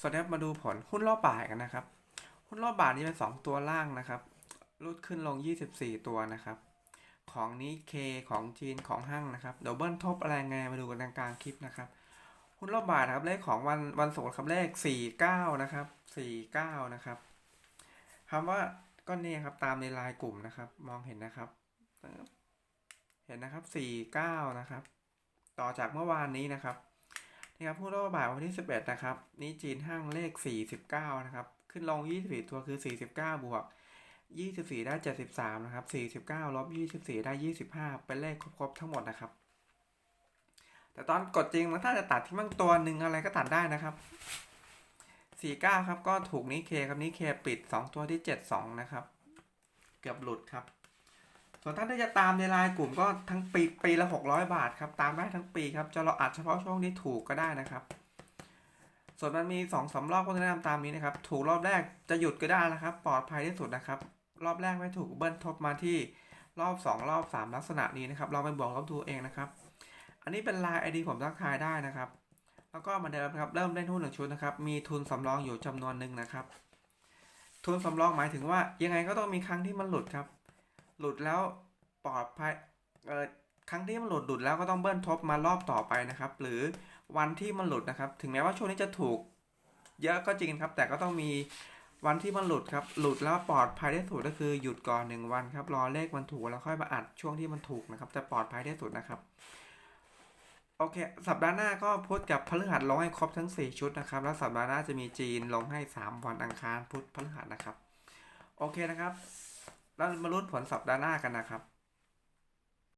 สวัสดีครับมาดูผลหุ้นรอบบ่ายกันนะครับ หุ้นรอบบ่ายนี้เป็น 2 ตัวล่างนะครับรูดขึ้นลง 24 ตัวนะครับ ของนี้เคของจีนของห้างนะครับเดี๋ยวเบิ้ลทบอะไรไงมาดูกันกลางคลิปนะครับ หุ้นรอบบ่ายนะครับเลขของวันวันศุกร์ครับเลข 49 นะครับ 49 นะครับคำว่าก็นี่ครับตามในลน์กลุ่มนะครับ มองเห็นนะครับ เห็นนะครับ 49 นะครับ ต่อจากเมื่อวานนี้นะครับ นี่ครับผู้รอบบ่ายวันที่ 11 นะครับ นี่จีนห้างเลข 49 นะครับ ขึ้นลง 24 ตัวคือ 49 บวก 24 ได้ 73 นะครับ 49ลบ24 ได้ 25 เป็นเลขครบๆทั้งหมดนะครับ แต่ตอนกดจริงมันถ้าจะตัดที่มั่งตัวหนึ่งอะไรก็ตัดได้นะครับ 49 ครับ ก็ถูกนี้เคครับนี้เคปิด 2 ตัวที่ 72 นะครับ เกือบหลุดครับ ส่วนท่านที่จะตามในไลน์กลุ่มก็ทั้งปีปีละ 600 บาทครับ ตามได้ทั้งปีครับ จะเราอัดเฉพาะช่วงที่ถูกก็ได้นะครับ ส่วนมันมี2อสรอบก็แนะนำตามนี้นะครับ ถูกรอบแรกจะหยุดก็ได้นะครับ ปลอดภัยที่สุดนะครับ รอบแรกไม่ถูกเบิ้ลทบมาที่รอบ 2 รอบ 3 ลักษณะนี้นะครับ เราไปบวกลบดูเองนะครับ อันนี้เป็นลน์ไอดีผมทักทายได้นะครับ แล้วก็มาเดิมนครับ เริ่มเล่นหุ้นหนึ่งชุดนะครับ มีทุนสำรองอยู่จำนวนหนึ่งนะครับ ทุนสำรองหมายถึงว่ายังไงก็ต้องมีครั้งที่มันหลุดครับ หลุดแล้วปลอดภัยเอ่อครั้งที่มันหลุดหลุดแล้วก็ต้องเบิ้ลทบมารอบต่อไปนะครับ หรือวันที่มันหลุดนะครับ ถึงแม้ว่าช่วงนี้จะถูกเยอะก็จริงครับ แต่ก็ต้องมีวันที่มันหลุดครับ หลุดแล้วปลอดภัยที่สุดก็คือหยุดก่อนหนึ่งวันครับ รอเลขมันถูกแล้วค่อยมาอัดช่วงที่มันถูกนะครับ จะปลอดภัยที่สุดนะครับ โอเค สัปดาห์หน้าก็พุธกับพฤหัสลงให้ครบทั้ง 4 ชุดนะครับ แล้วสัปดาห์หน้าจะมีจีนลงให้ 3 วันอังคารพุธพฤหัสนะครับ โอเคนะครับ แล้วมาลุ้นผลสัปดาห์หน้ากันนะครับ